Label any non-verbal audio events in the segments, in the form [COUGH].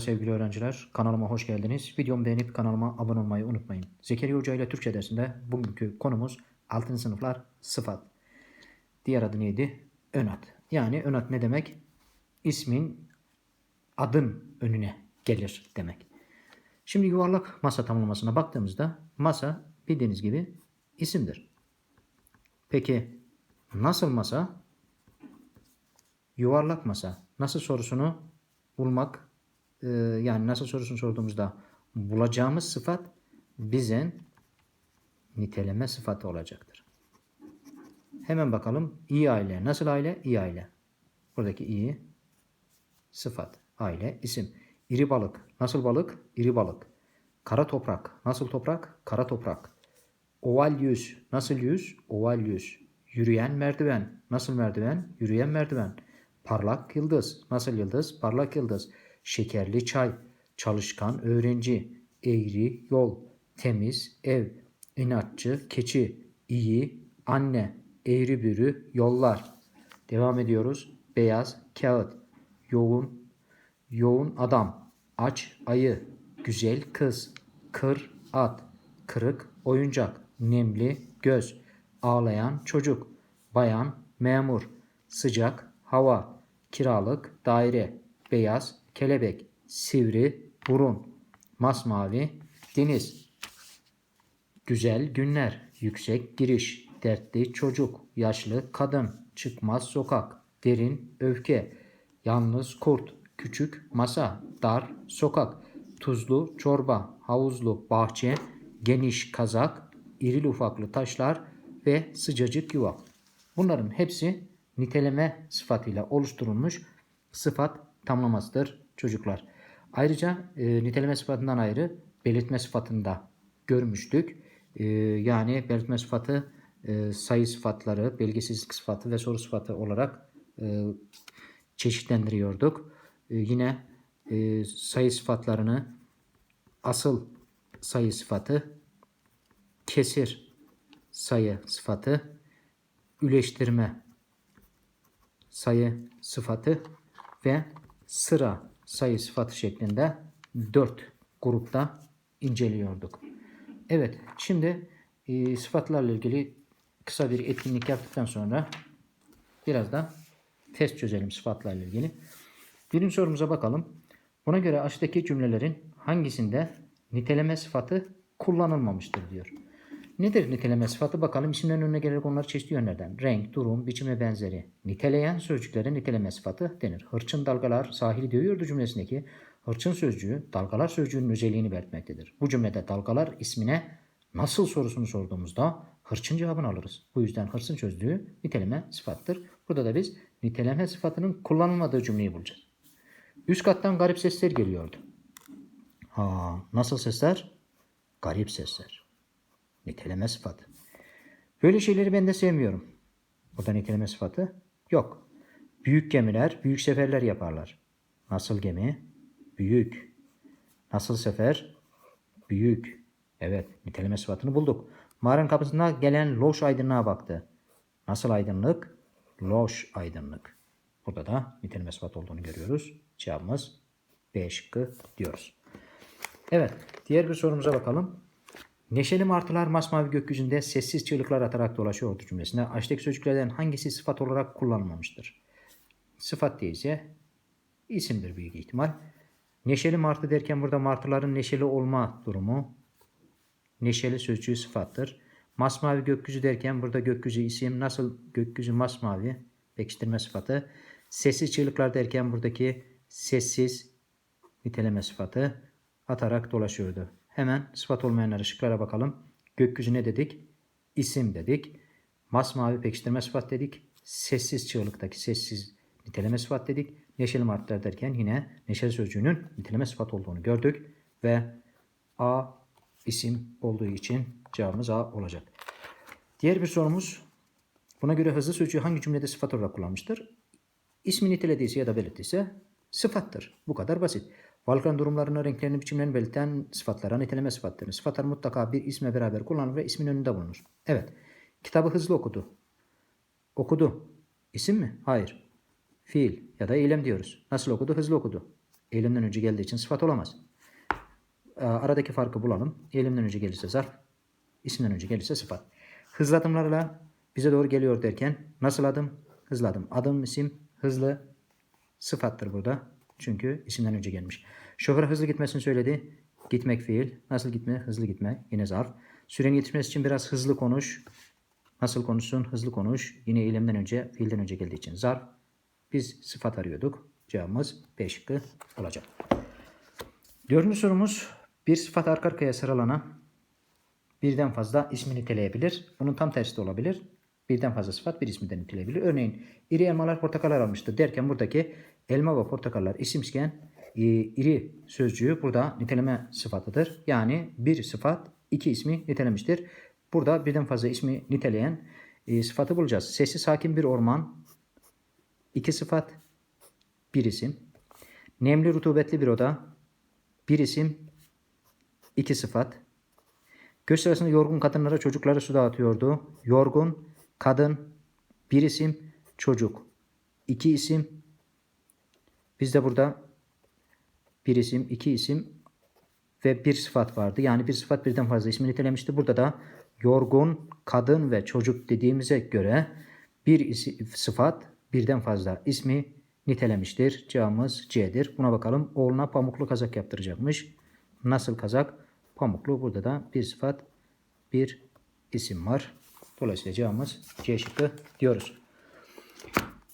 Sevgili öğrenciler. Kanalıma hoş geldiniz. Videomu beğenip kanalıma abone olmayı unutmayın. Zekeriya Hoca ile Türkçe dersinde bugünkü konumuz 6. sınıflar sıfat. Diğer adı neydi? Ön ad. Yani ön ad ne demek? İsmin adın önüne gelir demek. Şimdi yuvarlak masa tamlamasına baktığımızda masa bildiğiniz gibi isimdir. Peki nasıl masa? Yuvarlak masa. Nasıl sorusunu bulmak e, yani nasıl sorusunu sorduğumuzda bulacağımız sıfat bize niteleme sıfatı olacaktır. Hemen bakalım iyi aile. Nasıl aile? İyi aile. Buradaki iyi sıfat. Aile isim. İri balık. Nasıl balık? İri balık. Kara toprak. Nasıl toprak? Kara toprak. Oval yüz. Nasıl yüz? Oval yüz. Yürüyen merdiven. Nasıl merdiven? Yürüyen merdiven. Parlak yıldız. Nasıl yıldız? Parlak yıldız. Şekerli çay. Çalışkan öğrenci. Eğri yol. Temiz ev. inatçı keçi. iyi anne. Eğri bürü yollar. Devam ediyoruz. Beyaz kağıt. Yoğun yoğun adam. Aç ayı. Güzel kız. Kır at. Kırık oyuncak. Nemli göz. Ağlayan çocuk. Bayan memur. Sıcak hava. Kiralık daire. Beyaz kelebek. Sivri burun. Masmavi deniz. Güzel günler, yüksek giriş, dertli çocuk, yaşlı kadın, çıkmaz sokak, derin öfke, yalnız kurt, küçük masa, dar sokak, tuzlu çorba, havuzlu bahçe, geniş kazak, irili ufaklı taşlar ve sıcacık yuva. Bunların hepsi niteleme sıfatıyla oluşturulmuş sıfat tamlamasıdır çocuklar. Ayrıca e, niteleme sıfatından ayrı belirtme sıfatını da görmüştük. E, yani belirtme sıfatı e, sayı sıfatları, belgesizlik sıfatı ve soru sıfatı olarak e, çeşitlendiriyorduk. E, yine e, sayı sıfatlarını asıl sayı sıfatı, kesir sayı sıfatı, üleştirme sayı sıfatı ve sıra sayı sıfatı şeklinde dört grupta inceliyorduk. Evet, şimdi e, sıfatlarla ilgili kısa bir etkinlik yaptıktan sonra biraz da test çözelim sıfatlarla ilgili. Birinci sorumuza bakalım. Buna göre aşağıdaki cümlelerin hangisinde niteleme sıfatı kullanılmamıştır diyor. Nedir niteleme sıfatı? Bakalım isimlerin önüne gelerek onları çeşitli yönlerden. Renk, durum, biçim benzeri. Niteleyen sözcüklere niteleme sıfatı denir. Hırçın dalgalar sahili dövüyordu cümlesindeki hırçın sözcüğü dalgalar sözcüğünün özelliğini belirtmektedir. Bu cümlede dalgalar ismine nasıl sorusunu sorduğumuzda hırçın cevabını alırız. Bu yüzden hırçın sözcüğü niteleme sıfattır. Burada da biz niteleme sıfatının kullanılmadığı cümleyi bulacağız. Üst kattan garip sesler geliyordu. Ha, nasıl sesler? Garip sesler. Niteleme sıfatı. Böyle şeyleri ben de sevmiyorum. Burada niteleme sıfatı yok. Büyük gemiler büyük seferler yaparlar. Nasıl gemi? Büyük. Nasıl sefer? Büyük. Evet, niteleme sıfatını bulduk. Mağaranın kapısına gelen loş aydınlığa baktı. Nasıl aydınlık? Loş aydınlık. Burada da niteleme sıfat olduğunu görüyoruz. Cevabımız B şıkkı diyoruz. Evet, diğer bir sorumuza bakalım. Neşeli martılar masmavi gökyüzünde sessiz çığlıklar atarak dolaşıyordu cümlesinde. Aşağıdaki sözcüklerden hangisi sıfat olarak kullanılmamıştır? Sıfat değilse isimdir büyük ihtimal. Neşeli martı derken burada martıların neşeli olma durumu neşeli sözcüğü sıfattır. Masmavi gökyüzü derken burada gökyüzü isim nasıl gökyüzü masmavi pekiştirme sıfatı. Sessiz çığlıklar derken buradaki sessiz niteleme sıfatı atarak dolaşıyordu. Hemen sıfat olmayanları şıklara bakalım. Gökyüzü ne dedik? İsim dedik. Masmavi pekiştirme sıfat dedik. Sessiz çığlıktaki sessiz niteleme sıfat dedik. Neşeli martlar derken yine neşeli sözcüğünün niteleme sıfat olduğunu gördük. Ve A isim olduğu için cevabımız A olacak. Diğer bir sorumuz. Buna göre hızlı sözcüğü hangi cümlede sıfat olarak kullanmıştır? İsmi nitelediyse ya da belirttiyse sıfattır. Bu kadar basit. Varlıkların durumlarını, renklerini, biçimlerini belirten sıfatlara niteleme sıfattır. Sıfatlar mutlaka bir isme beraber kullanılır ve ismin önünde bulunur. Evet. Kitabı hızlı okudu. Okudu. İsim mi? Hayır. Fiil ya da eylem diyoruz. Nasıl okudu? Hızlı okudu. Eylemden önce geldiği için sıfat olamaz. Ee, Aradaki farkı bulalım. Eylemden önce gelirse zarf, isimden önce gelirse sıfat. Hızlı adımlarla bize doğru geliyor derken nasıl adım? Hızlı adım. Adım isim, hızlı sıfattır burada. Çünkü isimden önce gelmiş. Şoför hızlı gitmesini söyledi. Gitmek fiil. Nasıl gitme? Hızlı gitme. Yine zarf. Sürenin yetişmesi için biraz hızlı konuş. Nasıl konuşsun? Hızlı konuş. Yine eylemden önce, fiilden önce geldiği için zarf. Biz sıfat arıyorduk. Cevabımız B şıkkı olacak. Dördüncü sorumuz bir sıfat arka arkaya sıralanan birden fazla ismi niteleyebilir. Bunun tam tersi de olabilir. Birden fazla sıfat bir ismi de niteleyebilir. Örneğin iri elmalar portakallar almıştı derken buradaki elma ve portakallar isimken e, iri sözcüğü burada niteleme sıfatıdır. Yani bir sıfat iki ismi nitelemiştir. Burada birden fazla ismi niteleyen e, sıfatı bulacağız. Sessiz sakin bir orman iki sıfat bir isim. Nemli rutubetli bir oda bir isim iki sıfat. Göç sırasında yorgun kadınlara çocukları su dağıtıyordu. Yorgun, kadın, bir isim, çocuk. iki isim. Bizde burada bir isim, iki isim ve bir sıfat vardı. Yani bir sıfat birden fazla ismi nitelemişti. Burada da yorgun, kadın ve çocuk dediğimize göre bir isi, sıfat birden fazla ismi nitelemiştir. Cevabımız C'dir. Buna bakalım. Oğluna pamuklu kazak yaptıracakmış. Nasıl kazak? Pamuklu. Burada da bir sıfat, bir isim var. Dolayısıyla cevabımız C şıkkı diyoruz.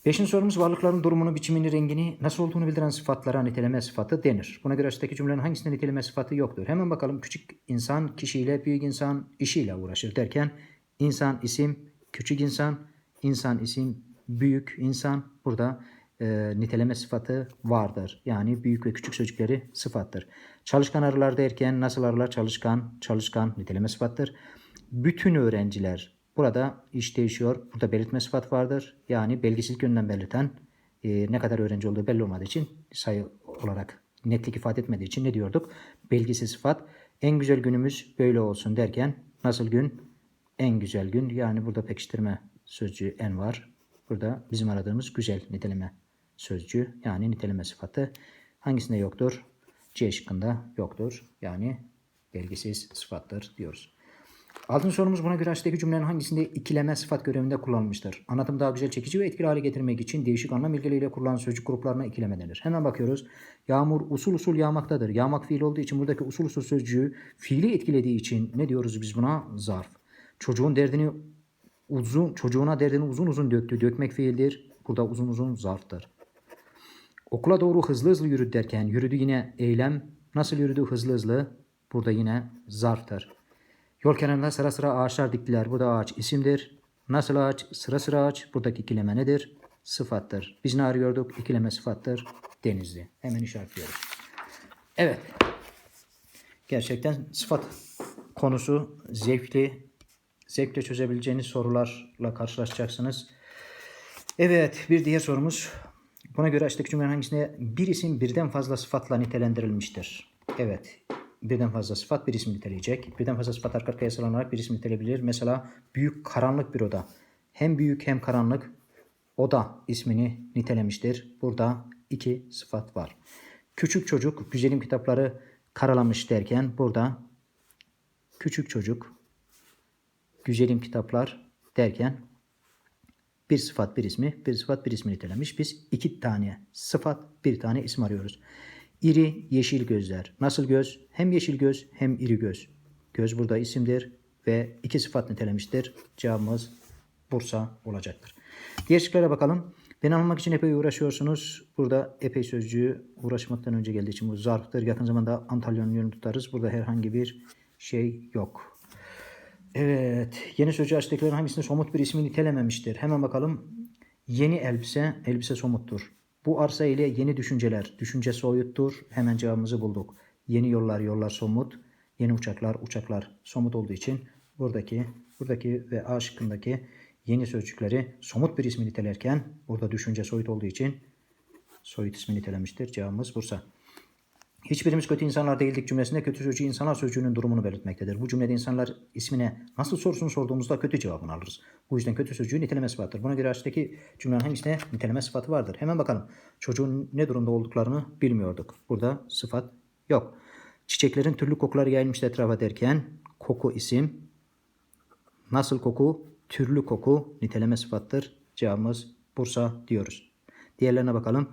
Beşinci sorumuz varlıkların durumunu, biçimini, rengini nasıl olduğunu bildiren sıfatlara niteleme sıfatı denir. Buna göre aşağıdaki cümlelerin hangisinde niteleme sıfatı yoktur? Hemen bakalım küçük insan kişiyle, büyük insan işiyle uğraşır derken insan isim, küçük insan, insan isim, büyük insan burada e, niteleme sıfatı vardır. Yani büyük ve küçük sözcükleri sıfattır. Çalışkan arılar derken nasıl arılar çalışkan, çalışkan niteleme sıfattır. Bütün öğrenciler burada iş değişiyor. Burada belirtme sıfat vardır. Yani belgisiz yönden belirten e, ne kadar öğrenci olduğu belli olmadığı için sayı olarak netlik ifade etmediği için ne diyorduk? Belgisiz sıfat. En güzel günümüz böyle olsun derken nasıl gün? En güzel gün. Yani burada pekiştirme sözcüğü en var. Burada bizim aradığımız güzel niteleme sözcüğü yani niteleme sıfatı hangisinde yoktur? C şıkkında yoktur. Yani belgisiz sıfattır diyoruz. Altıncı sorumuz buna göre aşağıdaki cümlenin hangisinde ikileme sıfat görevinde kullanılmıştır? Anlatımı daha güzel çekici ve etkili hale getirmek için değişik anlam ilgileriyle kullanılan sözcük gruplarına ikileme denir. Hemen bakıyoruz. Yağmur usul usul yağmaktadır. Yağmak fiil olduğu için buradaki usul usul sözcüğü fiili etkilediği için ne diyoruz biz buna? Zarf. Çocuğun derdini uzun çocuğuna derdini uzun uzun döktü. Dökmek fiildir. Burada uzun uzun zarftır. Okula doğru hızlı hızlı yürüdü derken yürüdü yine eylem. Nasıl yürüdü hızlı hızlı? Burada yine zarftır. Yol kenarında sıra sıra ağaçlar diktiler. Bu da ağaç isimdir. Nasıl ağaç? Sıra sıra ağaç. Buradaki ikileme nedir? Sıfattır. Biz ne arıyorduk? İkileme sıfattır. Denizli. Hemen işaretliyoruz. Evet. Gerçekten sıfat konusu zevkli. Zevkle çözebileceğiniz sorularla karşılaşacaksınız. Evet bir diğer sorumuz. Buna göre aşağıdaki cümlenin hangisinde bir isim birden fazla sıfatla nitelendirilmiştir? Evet. Birden fazla sıfat bir isim niteleyecek. Birden fazla sıfat arka arkaya sıralanarak bir isim niteleyebilir. Mesela büyük karanlık bir oda. Hem büyük hem karanlık oda ismini nitelemiştir. Burada iki sıfat var. Küçük çocuk güzelim kitapları karalamış derken burada küçük çocuk güzelim kitaplar derken bir sıfat bir ismi, bir sıfat bir ismi nitelemiş. Biz iki tane sıfat, bir tane isim arıyoruz. İri yeşil gözler. Nasıl göz? Hem yeşil göz hem iri göz. Göz burada isimdir ve iki sıfat nitelemiştir. Cevabımız Bursa olacaktır. Diğer şıklara bakalım. Beni anlamak için epey uğraşıyorsunuz. Burada epey sözcüğü uğraşmaktan önce geldiği için bu zarftır. Yakın zamanda Antalya'nın yönünü tutarız. Burada herhangi bir şey yok. Evet. Yeni sözcüğü aşağıdakilerin hangisinde somut bir ismi nitelememiştir? Hemen bakalım. Yeni elbise, elbise somuttur. Bu arsa ile yeni düşünceler, düşünce soyuttur. Hemen cevabımızı bulduk. Yeni yollar, yollar somut. Yeni uçaklar, uçaklar somut olduğu için buradaki, buradaki ve A şıkkındaki yeni sözcükleri somut bir ismi nitelerken burada düşünce soyut olduğu için soyut ismi nitelemiştir. Cevabımız Bursa. Hiçbirimiz kötü insanlar değildik cümlesinde kötü sözcüğü insanlar sözcüğünün durumunu belirtmektedir. Bu cümlede insanlar ismine nasıl sorusunu sorduğumuzda kötü cevabını alırız. Bu yüzden kötü sözcüğü niteleme sıfatıdır. Buna göre aşağıdaki cümlenin hangisine niteleme sıfatı vardır? Hemen bakalım. Çocuğun ne durumda olduklarını bilmiyorduk. Burada sıfat yok. Çiçeklerin türlü kokuları yayılmıştı etrafa derken koku isim. Nasıl koku? Türlü koku niteleme sıfattır. Cevabımız Bursa diyoruz. Diğerlerine bakalım.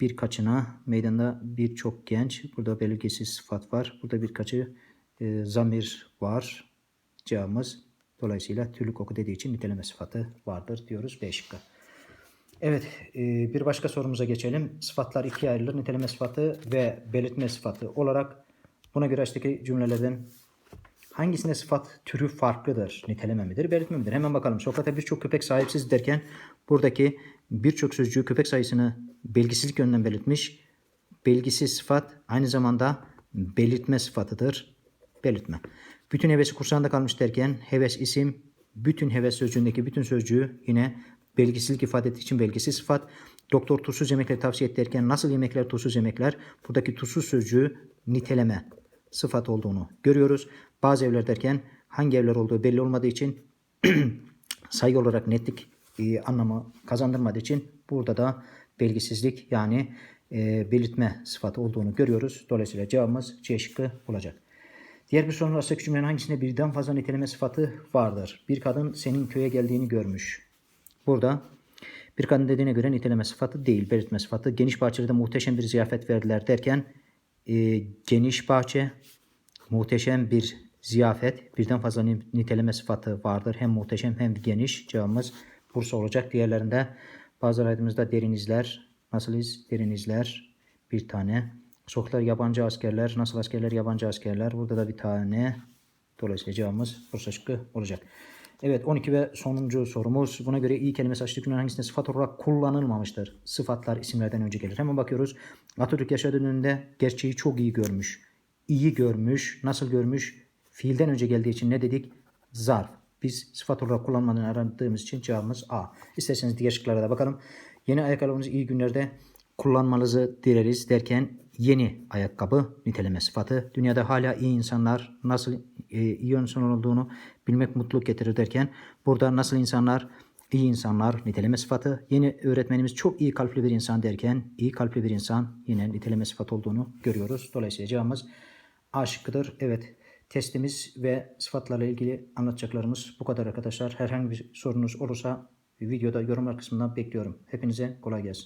Birkaçına meydanda birçok genç. Burada belirgesiz sıfat var. Burada birkaçı e, zamir var. Cevabımız dolayısıyla türlü koku dediği için niteleme sıfatı vardır diyoruz B şıkkı. Evet e, bir başka sorumuza geçelim. Sıfatlar ikiye ayrılır. Niteleme sıfatı ve belirtme sıfatı olarak buna göre aşağıdaki cümlelerden Hangisinde sıfat türü farklıdır? Niteleme midir, belirtme midir? Hemen bakalım. Sokrat'a birçok köpek sahipsiz derken buradaki birçok sözcüğü köpek sayısını belgisizlik yönünden belirtmiş. Belgisiz sıfat aynı zamanda belirtme sıfatıdır. Belirtme. Bütün hevesi kursağında kalmış derken heves isim, bütün heves sözcüğündeki bütün sözcüğü yine belgisizlik ifade ettiği için belgisiz sıfat. Doktor tuzsuz yemekleri tavsiye et derken nasıl yemekler tuzsuz yemekler? Buradaki tuzsuz sözcüğü niteleme sıfat olduğunu görüyoruz. Bazı evler derken hangi evler olduğu belli olmadığı için [CLEARS THROAT] sayı olarak netlik e, anlamı kazandırmadığı için burada da belgisizlik yani e, belirtme sıfatı olduğunu görüyoruz. Dolayısıyla cevabımız C şıkkı olacak. Diğer bir sorun aşağıdaki cümlenin hangisinde birden fazla niteleme sıfatı vardır? Bir kadın senin köye geldiğini görmüş. Burada bir kadın dediğine göre niteleme sıfatı değil, belirtme sıfatı. Geniş bahçede muhteşem bir ziyafet verdiler derken e, geniş bahçe, muhteşem bir ziyafet, birden fazla ni- niteleme sıfatı vardır. Hem muhteşem hem geniş. Cevabımız Bursa olacak. Diğerlerinde bazı aydımızda derinizler, nasılız? Derinizler bir tane. Sokaklar yabancı askerler, nasıl askerler? Yabancı askerler. Burada da bir tane. Dolayısıyla cevabımız Bursa şıkkı olacak. Evet 12 ve sonuncu sorumuz. Buna göre iyi kelimesi açtık cümlenin hangisinde sıfat olarak kullanılmamıştır? Sıfatlar isimlerden önce gelir. Hemen bakıyoruz. Atatürk yaşadığı dönemde gerçeği çok iyi görmüş. İyi görmüş. Nasıl görmüş? Fiilden önce geldiği için ne dedik? Zarf. Biz sıfat olarak kullanmadığını aradığımız için cevabımız A. İsterseniz diğer şıklara da bakalım. Yeni ayakkabımızı iyi günlerde kullanmanızı dileriz derken yeni ayakkabı niteleme sıfatı. Dünyada hala iyi insanlar nasıl e, iyi insan olduğunu bilmek mutluluk getirir derken burada nasıl insanlar iyi insanlar niteleme sıfatı. Yeni öğretmenimiz çok iyi kalpli bir insan derken iyi kalpli bir insan yine niteleme sıfatı olduğunu görüyoruz. Dolayısıyla cevabımız A şıkkıdır. Evet testimiz ve sıfatlarla ilgili anlatacaklarımız bu kadar arkadaşlar. Herhangi bir sorunuz olursa videoda yorumlar kısmından bekliyorum. Hepinize kolay gelsin.